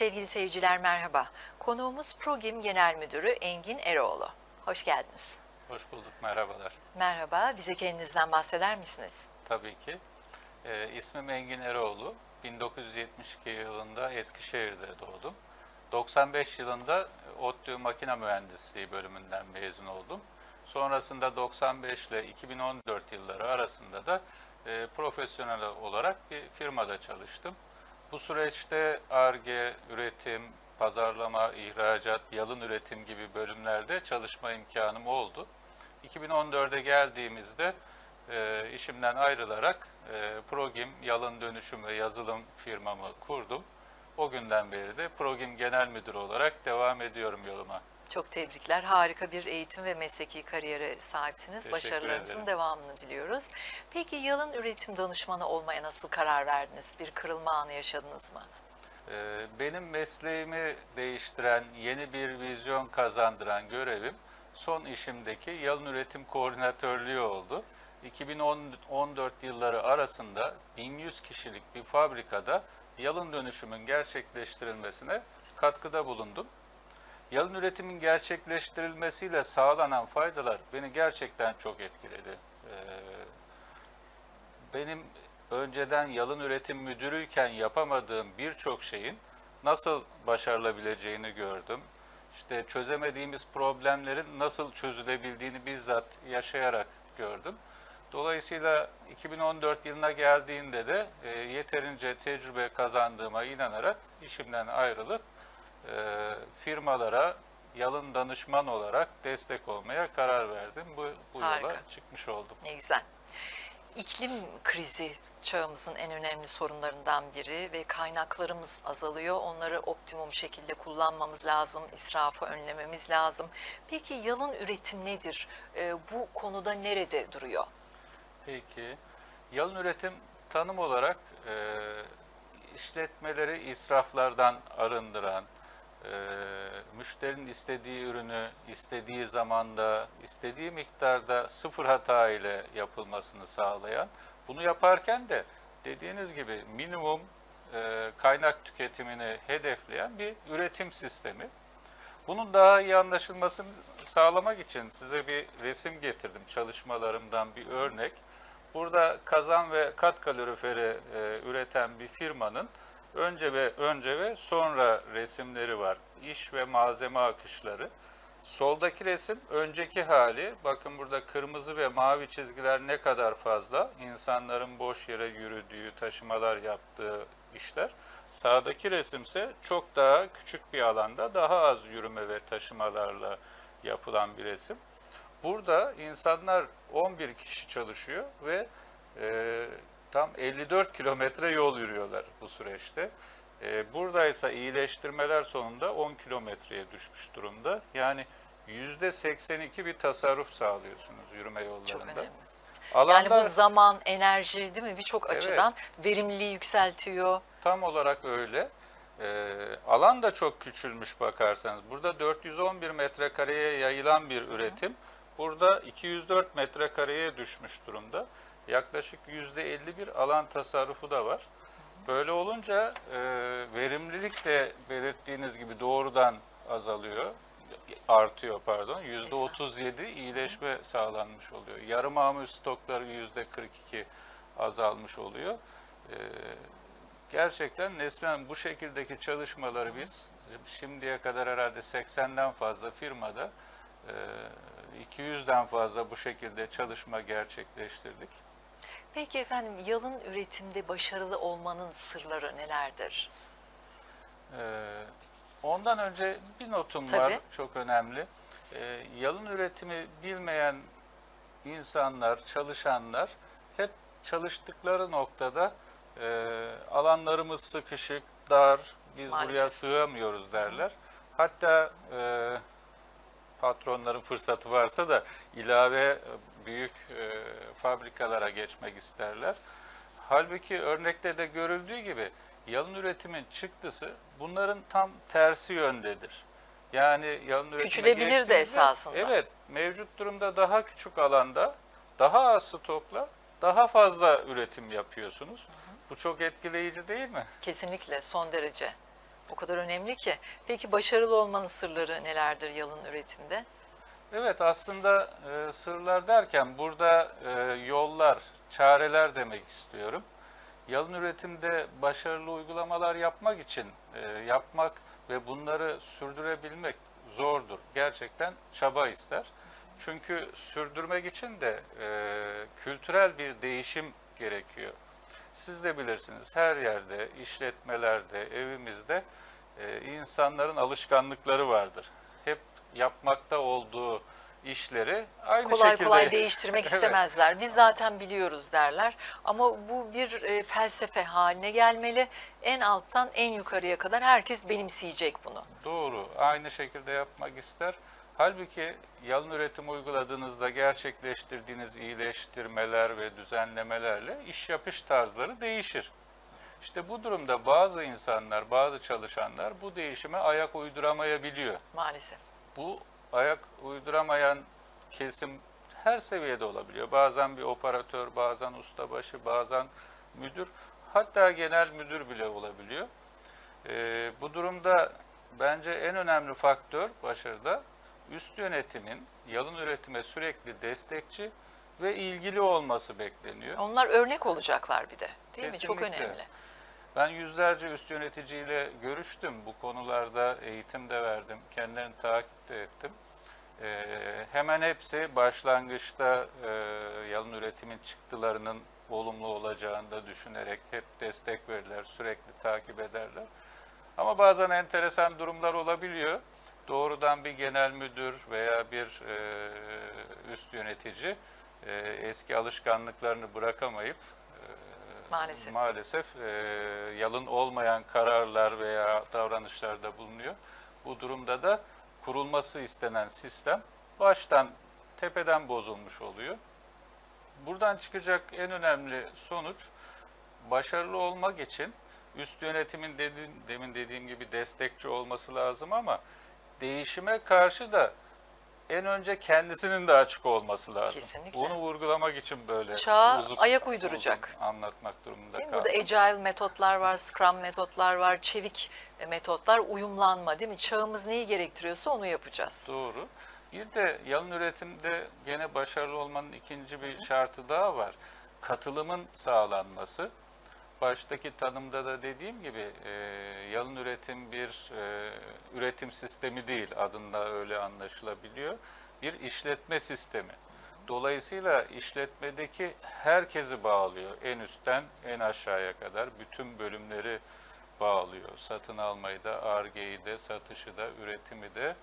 Sevgili seyirciler merhaba. Konuğumuz Progim Genel Müdürü Engin Eroğlu. Hoş geldiniz. Hoş bulduk, merhabalar. Merhaba, bize kendinizden bahseder misiniz? Tabii ki. Ee, ismim Engin Eroğlu. 1972 yılında Eskişehir'de doğdum. 95 yılında ODTÜ Makine Mühendisliği bölümünden mezun oldum. Sonrasında 95 ile 2014 yılları arasında da e, profesyonel olarak bir firmada çalıştım. Bu süreçte ARGE, üretim, pazarlama, ihracat, yalın üretim gibi bölümlerde çalışma imkanım oldu. 2014'e geldiğimizde e, işimden ayrılarak e, Progim yalın dönüşüm ve yazılım firmamı kurdum. O günden beri de Progim Genel Müdürü olarak devam ediyorum yoluma. Çok tebrikler. Harika bir eğitim ve mesleki kariyere sahipsiniz. Başarılarınızın devamını diliyoruz. Peki yalın üretim danışmanı olmaya nasıl karar verdiniz? Bir kırılma anı yaşadınız mı? Ee, Benim mesleğimi değiştiren, yeni bir vizyon kazandıran görevim son işimdeki yalın üretim koordinatörlüğü oldu. 2014 yılları arasında 1100 kişilik bir fabrikada yalın dönüşümün gerçekleştirilmesine katkıda bulundum. Yalın üretimin gerçekleştirilmesiyle sağlanan faydalar beni gerçekten çok etkiledi. Ee, benim önceden yalın üretim müdürüyken yapamadığım birçok şeyin nasıl başarılabileceğini gördüm. İşte çözemediğimiz problemlerin nasıl çözülebildiğini bizzat yaşayarak gördüm. Dolayısıyla 2014 yılına geldiğinde de e, yeterince tecrübe kazandığıma inanarak işimden ayrılıp e, firmalara yalın danışman olarak destek olmaya karar verdim. Bu, bu yola çıkmış oldum. Ne güzel. İklim krizi çağımızın en önemli sorunlarından biri ve kaynaklarımız azalıyor. Onları optimum şekilde kullanmamız lazım, israfı önlememiz lazım. Peki yalın üretim nedir? Ee, bu konuda nerede duruyor? Peki, yalın üretim tanım olarak e, işletmeleri israflardan arındıran, e, müşterinin istediği ürünü istediği zamanda, istediği miktarda sıfır hata ile yapılmasını sağlayan, bunu yaparken de dediğiniz gibi minimum e, kaynak tüketimini hedefleyen bir üretim sistemi. Bunun daha iyi anlaşılmasını sağlamak için size bir resim getirdim çalışmalarımdan bir örnek. Burada kazan ve kat kaloriferi e, üreten bir firmanın önce ve önce ve sonra resimleri var. İş ve malzeme akışları. Soldaki resim önceki hali. Bakın burada kırmızı ve mavi çizgiler ne kadar fazla. İnsanların boş yere yürüdüğü, taşımalar yaptığı işler. Sağdaki resimse çok daha küçük bir alanda daha az yürüme ve taşımalarla yapılan bir resim. Burada insanlar 11 kişi çalışıyor ve e, tam 54 kilometre yol yürüyorlar bu süreçte. E, buradaysa iyileştirmeler sonunda 10 kilometreye düşmüş durumda. Yani %82 bir tasarruf sağlıyorsunuz yürüme yollarında. Çok önemli. Alanda Yani bu zaman, enerji değil mi birçok Evet. açıdan verimliliği yükseltiyor. tam olarak öyle. E, alan da çok küçülmüş bakarsanız. Burada 411 metrekareye yayılan bir üretim. Burada 204 metrekareye düşmüş durumda. Yaklaşık %50 bir alan tasarrufu da var. Böyle olunca e, verimlilik de belirttiğiniz gibi doğrudan azalıyor, artıyor pardon. %37 iyileşme sağlanmış oluyor. Yarı mamul stokları %42 azalmış oluyor. E, gerçekten Neslihan bu şekildeki çalışmaları biz şimdiye kadar herhalde 80'den fazla firmada e, 200'den fazla bu şekilde çalışma gerçekleştirdik. Peki efendim yalın üretimde başarılı olmanın sırları nelerdir? Ee, ondan önce bir notum var Tabii. çok önemli. Ee, yalın üretimi bilmeyen insanlar, çalışanlar hep çalıştıkları noktada e, alanlarımız sıkışık, dar, biz buraya Maalesef. sığamıyoruz derler. Hatta e, patronların fırsatı varsa da ilave büyük e, fabrikalara geçmek isterler. Halbuki örnekte de görüldüğü gibi yalın üretimin çıktısı bunların tam tersi yöndedir. Yani yalın Küçülebilir de esasında. Evet, mevcut durumda daha küçük alanda, daha az stokla, daha fazla üretim yapıyorsunuz. Bu çok etkileyici değil mi? Kesinlikle son derece. O kadar önemli ki. Peki başarılı olmanın sırları nelerdir yalın üretimde? Evet aslında e, sırlar derken burada e, yollar, çareler demek istiyorum. Yalın üretimde başarılı uygulamalar yapmak için e, yapmak ve bunları sürdürebilmek zordur. Gerçekten çaba ister. Çünkü sürdürmek için de e, kültürel bir değişim gerekiyor. Siz de bilirsiniz her yerde, işletmelerde, evimizde e, insanların alışkanlıkları vardır. Yapmakta olduğu işleri aynı kolay şekilde kolay değiştirmek Evet. istemezler. Biz zaten biliyoruz derler. Ama bu bir e, felsefe haline gelmeli. En alttan en yukarıya kadar herkes benimseyecek bunu. Doğru. Aynı şekilde yapmak ister. Halbuki yalın üretim uyguladığınızda gerçekleştirdiğiniz iyileştirmeler ve düzenlemelerle iş yapış tarzları değişir. İşte bu durumda bazı insanlar, bazı çalışanlar bu değişime ayak uyduramayabiliyor. Maalesef. Bu ayak uyduramayan kesim her seviyede olabiliyor. Bazen bir operatör, bazen ustabaşı, bazen müdür, hatta genel müdür bile olabiliyor. Ee, bu durumda bence en önemli faktör başarıda üst yönetimin yalın üretime sürekli destekçi ve ilgili olması bekleniyor. Onlar örnek olacaklar bir de. Değil mi? Çok Kesinlikle. önemli. Ben yüzlerce üst yöneticiyle görüştüm. Bu konularda eğitim de verdim. Kendilerini takip de ettim. Ee, hemen hepsi başlangıçta e, yalın üretimin çıktılarının olumlu olacağını da düşünerek hep destek verirler, sürekli takip ederler. Ama bazen enteresan durumlar olabiliyor. Doğrudan bir genel müdür veya bir e, üst yönetici e, eski alışkanlıklarını bırakamayıp Maalesef. maalesef e, yalın olmayan kararlar veya davranışlarda bulunuyor. Bu durumda da kurulması istenen sistem baştan tepeden bozulmuş oluyor. Buradan çıkacak en önemli sonuç başarılı olmak için üst yönetimin dediğim, demin dediğim gibi destekçi olması lazım ama değişime karşı da en önce kendisinin de açık olması lazım. Kesinlikle. Bunu vurgulamak için böyle Çağa uzun- ayak uyduracak. uzun anlatmak durumunda kaldım. Burada agile metotlar var, scrum metotlar var, çevik metotlar, uyumlanma değil mi? Çağımız neyi gerektiriyorsa onu yapacağız. Doğru. Bir de yalın üretimde gene başarılı olmanın ikinci bir şartı daha var. Katılımın sağlanması. Baştaki tanımda da dediğim gibi e, yalın üretim bir e, üretim sistemi değil adında öyle anlaşılabiliyor. Bir işletme sistemi. Dolayısıyla işletmedeki herkesi bağlıyor. En üstten en aşağıya kadar bütün bölümleri bağlıyor. Satın almayı da, argeyi de, satışı da, üretimi de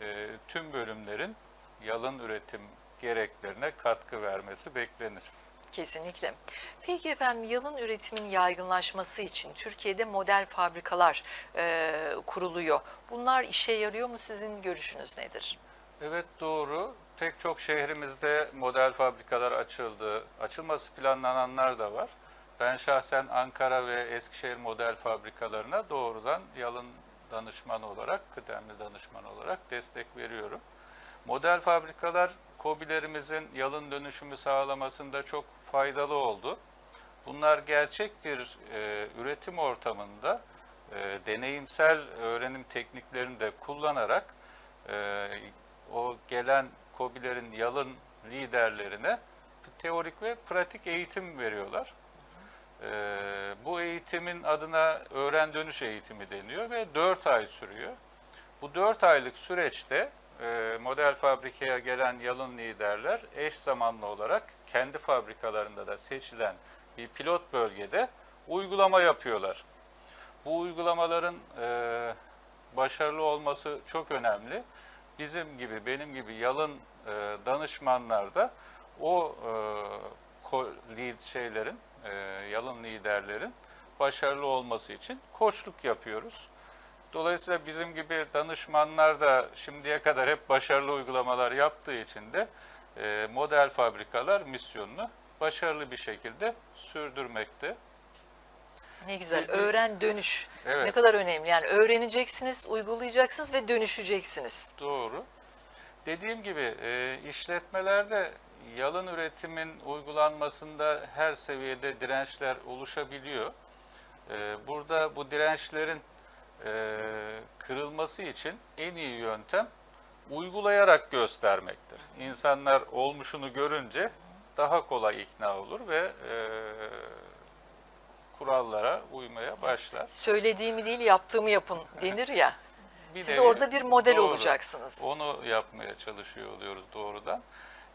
e, tüm bölümlerin yalın üretim gereklerine katkı vermesi beklenir. Kesinlikle. Peki efendim yalın üretimin yaygınlaşması için Türkiye'de model fabrikalar e, kuruluyor. Bunlar işe yarıyor mu? Sizin görüşünüz nedir? Evet doğru. Pek çok şehrimizde model fabrikalar açıldı. Açılması planlananlar da var. Ben şahsen Ankara ve Eskişehir model fabrikalarına doğrudan yalın danışman olarak, kıdemli danışman olarak destek veriyorum. Model fabrikalar KOBİ'lerimizin yalın dönüşümü sağlamasında çok faydalı oldu. Bunlar gerçek bir e, üretim ortamında e, deneyimsel öğrenim tekniklerini de kullanarak e, o gelen KOBİ'lerin yalın liderlerine teorik ve pratik eğitim veriyorlar. Ee, bu eğitimin adına öğren dönüş eğitimi deniyor ve 4 ay sürüyor. Bu 4 aylık süreçte e, model fabrikaya gelen yalın liderler eş zamanlı olarak kendi fabrikalarında da seçilen bir pilot bölgede uygulama yapıyorlar. Bu uygulamaların e, başarılı olması çok önemli. Bizim gibi, benim gibi yalın e, danışmanlar da o e, lead şeylerin, yalın liderlerin başarılı olması için koçluk yapıyoruz. Dolayısıyla bizim gibi danışmanlar da şimdiye kadar hep başarılı uygulamalar yaptığı için de e, model fabrikalar misyonunu başarılı bir şekilde sürdürmekte. Ne güzel. Öğren dönüş. Evet. Ne kadar önemli. Yani öğreneceksiniz, uygulayacaksınız ve dönüşeceksiniz. Doğru. Dediğim gibi e, işletmelerde yalın üretimin uygulanmasında her seviyede dirençler oluşabiliyor. E, burada bu dirençlerin e, kırılması için en iyi yöntem uygulayarak göstermektir. İnsanlar olmuşunu görünce daha kolay ikna olur ve e, kurallara uymaya başlar. Söylediğimi değil yaptığımı yapın denir ya. Bir Siz nevi- orada bir model Doğru. olacaksınız. Onu yapmaya çalışıyor oluyoruz doğrudan.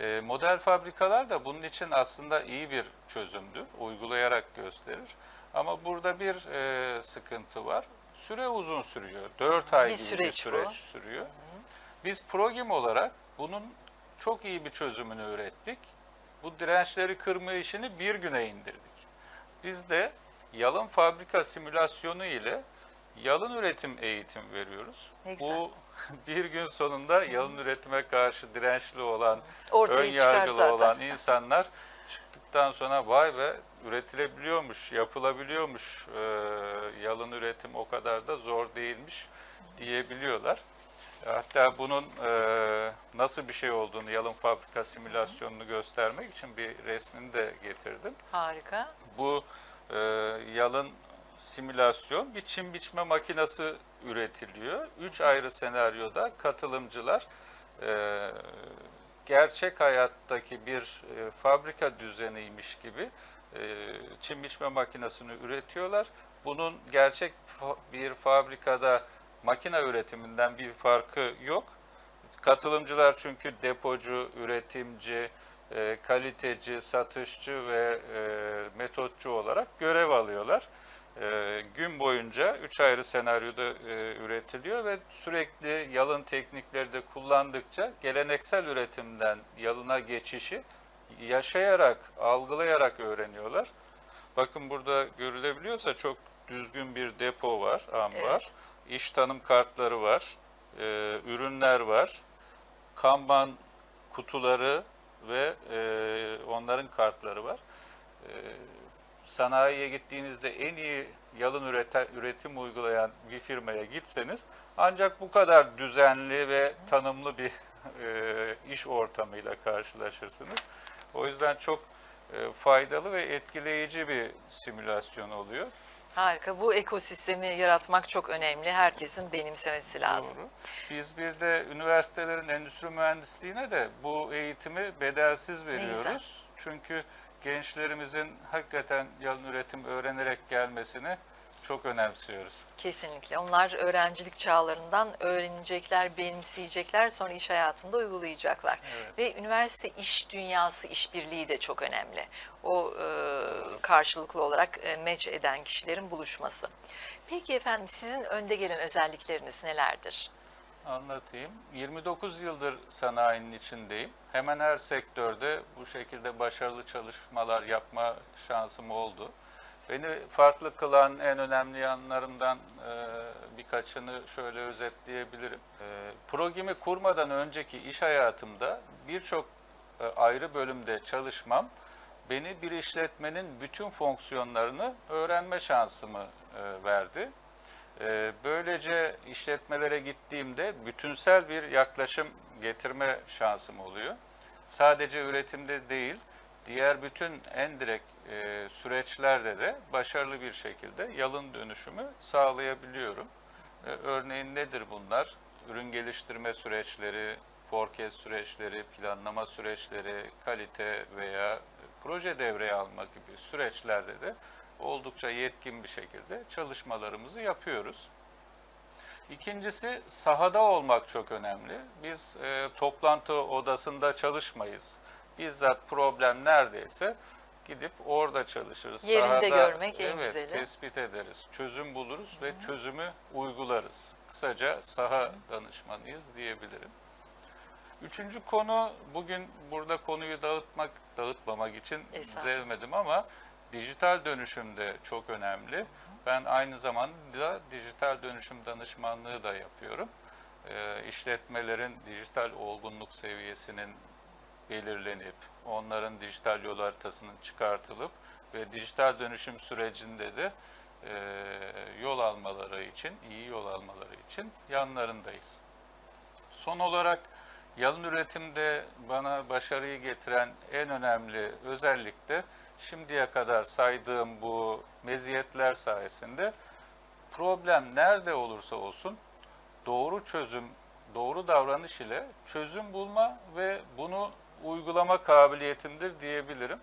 E, model fabrikalar da bunun için aslında iyi bir çözümdür. Uygulayarak gösterir. Ama burada bir e, sıkıntı var. Süre uzun sürüyor. 4 ay Bir gibi süreç bir süreç bu. sürüyor. Biz Progim olarak bunun çok iyi bir çözümünü ürettik. Bu dirençleri kırma işini bir güne indirdik. Biz de yalın fabrika simülasyonu ile yalın üretim eğitim veriyoruz. Ne güzel. Bu bir gün sonunda yalın üretime karşı dirençli olan, Ortaya ön yargılı olan insanlar çıktıktan sonra vay be üretilebiliyormuş, yapılabiliyormuş, e, yalın üretim o kadar da zor değilmiş diyebiliyorlar. Hatta bunun e, nasıl bir şey olduğunu, yalın fabrika simülasyonunu göstermek için bir resmini de getirdim. Harika. Bu e, yalın simülasyon bir çim biçme makinesi üretiliyor. Üç ayrı senaryoda katılımcılar e, gerçek hayattaki bir e, fabrika düzeniymiş gibi e, çim biçme makinesini üretiyorlar. Bunun gerçek fa- bir fabrikada makine üretiminden bir farkı yok. Katılımcılar çünkü depocu, üretimci, e, kaliteci, satışçı ve e, metotçu olarak görev alıyorlar. E, gün boyunca üç ayrı senaryoda e, üretiliyor ve sürekli yalın teknikleri de kullandıkça geleneksel üretimden yalına geçişi yaşayarak, algılayarak öğreniyorlar. Bakın burada görülebiliyorsa çok düzgün bir depo var, ambar. Evet. İş tanım kartları var, e, ürünler var, kanban kutuları ve e, onların kartları var. E, sanayiye gittiğinizde en iyi yalın ürete, üretim uygulayan bir firmaya gitseniz ancak bu kadar düzenli ve tanımlı bir e, iş ortamıyla karşılaşırsınız. O yüzden çok e, faydalı ve etkileyici bir simülasyon oluyor. Harika. Bu ekosistemi yaratmak çok önemli. Herkesin benimsemesi lazım. Doğru. Biz bir de üniversitelerin endüstri mühendisliğine de bu eğitimi bedelsiz veriyoruz. Çünkü gençlerimizin hakikaten yalın üretim öğrenerek gelmesini çok önemsiyoruz. Kesinlikle. Onlar öğrencilik çağlarından öğrenecekler, benimseyecekler, sonra iş hayatında uygulayacaklar. Evet. Ve üniversite iş dünyası işbirliği de çok önemli. O e, karşılıklı olarak e, match eden kişilerin buluşması. Peki efendim sizin önde gelen özellikleriniz nelerdir? Anlatayım. 29 yıldır sanayinin içindeyim. Hemen her sektörde bu şekilde başarılı çalışmalar yapma şansım oldu. Beni farklı kılan en önemli yanlarından e, birkaçını şöyle özetleyebilirim. E, Progim'i kurmadan önceki iş hayatımda birçok e, ayrı bölümde çalışmam beni bir işletmenin bütün fonksiyonlarını öğrenme şansımı e, verdi. Ee, Böylece işletmelere gittiğimde bütünsel bir yaklaşım getirme şansım oluyor. Sadece üretimde değil, diğer bütün en direkt e, süreçlerde de başarılı bir şekilde yalın dönüşümü sağlayabiliyorum. E, Örneğin nedir bunlar? Ürün geliştirme süreçleri, forecast süreçleri, planlama süreçleri, kalite veya proje devreye alma gibi süreçlerde de oldukça yetkin bir şekilde çalışmalarımızı yapıyoruz. İkincisi sahada olmak çok önemli. Biz e, toplantı odasında çalışmayız. Bizzat problem neredeyse gidip orada çalışırız. Yerinde görmek en evet, güzeli. tespit ederiz, çözüm buluruz ve çözümü uygularız. Kısaca saha danışmanıyız diyebilirim. Üçüncü konu bugün burada konuyu dağıtmak, dağıtmamak için Estağfurullah. sevmedim ama dijital dönüşüm de çok önemli. Ben aynı zamanda dijital dönüşüm danışmanlığı da yapıyorum. Ee, işletmelerin dijital olgunluk seviyesinin belirlenip, onların dijital yol haritasının çıkartılıp ve dijital dönüşüm sürecinde de e, yol almaları için, iyi yol almaları için yanlarındayız. Son olarak yalın üretimde bana başarıyı getiren en önemli özellik de şimdiye kadar saydığım bu meziyetler sayesinde problem nerede olursa olsun doğru çözüm, doğru davranış ile çözüm bulma ve bunu uygulama kabiliyetimdir diyebilirim.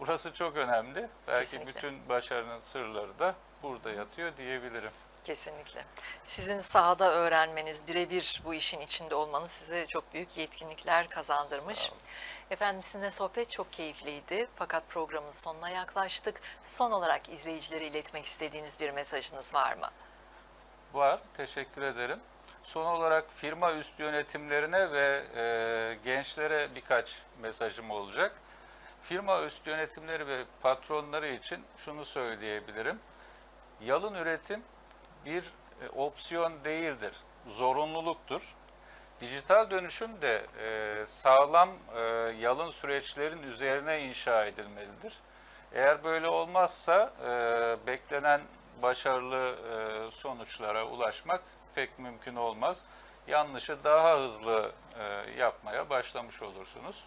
Burası çok önemli. Belki Kesinlikle. bütün başarının sırları da burada yatıyor diyebilirim. Kesinlikle. Sizin sahada öğrenmeniz, birebir bu işin içinde olmanız size çok büyük yetkinlikler kazandırmış. Efendim sizinle sohbet çok keyifliydi fakat programın sonuna yaklaştık. Son olarak izleyicilere iletmek istediğiniz bir mesajınız var mı? Var, teşekkür ederim. Son olarak firma üst yönetimlerine ve e, gençlere birkaç mesajım olacak. Firma üst yönetimleri ve patronları için şunu söyleyebilirim. Yalın üretim bir e, opsiyon değildir, zorunluluktur. Dijital dönüşüm de e, sağlam e, yalın süreçlerin üzerine inşa edilmelidir. Eğer böyle olmazsa e, beklenen başarılı e, sonuçlara ulaşmak pek mümkün olmaz. Yanlışı daha hızlı e, yapmaya başlamış olursunuz.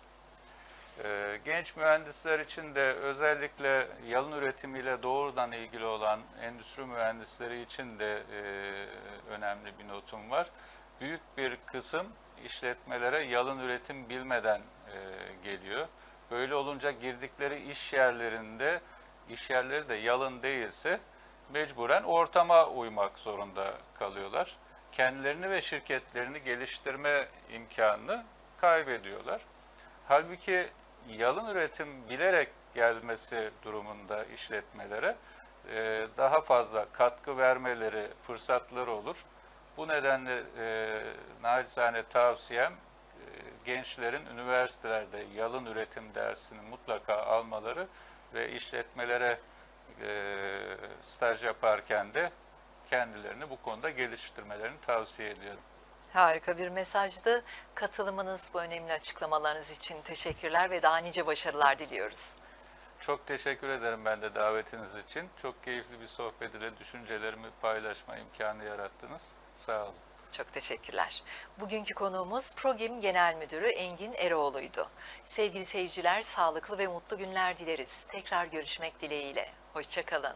E, genç mühendisler için de özellikle yalın üretimiyle doğrudan ilgili olan endüstri mühendisleri için de e, önemli bir notum var. Büyük bir kısım işletmelere yalın üretim bilmeden e, geliyor. Böyle olunca girdikleri iş yerlerinde iş yerleri de yalın değilse mecburen ortama uymak zorunda kalıyorlar. Kendilerini ve şirketlerini geliştirme imkanını kaybediyorlar. Halbuki yalın üretim bilerek gelmesi durumunda işletmelere e, daha fazla katkı vermeleri, fırsatları olur. Bu nedenle e, naçizane tavsiyem e, gençlerin üniversitelerde yalın üretim dersini mutlaka almaları ve işletmelere e, staj yaparken de kendilerini bu konuda geliştirmelerini tavsiye ediyorum. Harika bir mesajdı. Katılımınız, bu önemli açıklamalarınız için teşekkürler ve daha nice başarılar diliyoruz. Çok teşekkür ederim ben de davetiniz için. Çok keyifli bir sohbet ile düşüncelerimi paylaşma imkanı yarattınız. Sağ olun. Çok teşekkürler. Bugünkü konuğumuz Progim Genel Müdürü Engin Eroğlu'ydu. Sevgili seyirciler, sağlıklı ve mutlu günler dileriz. Tekrar görüşmek dileğiyle. Hoşçakalın.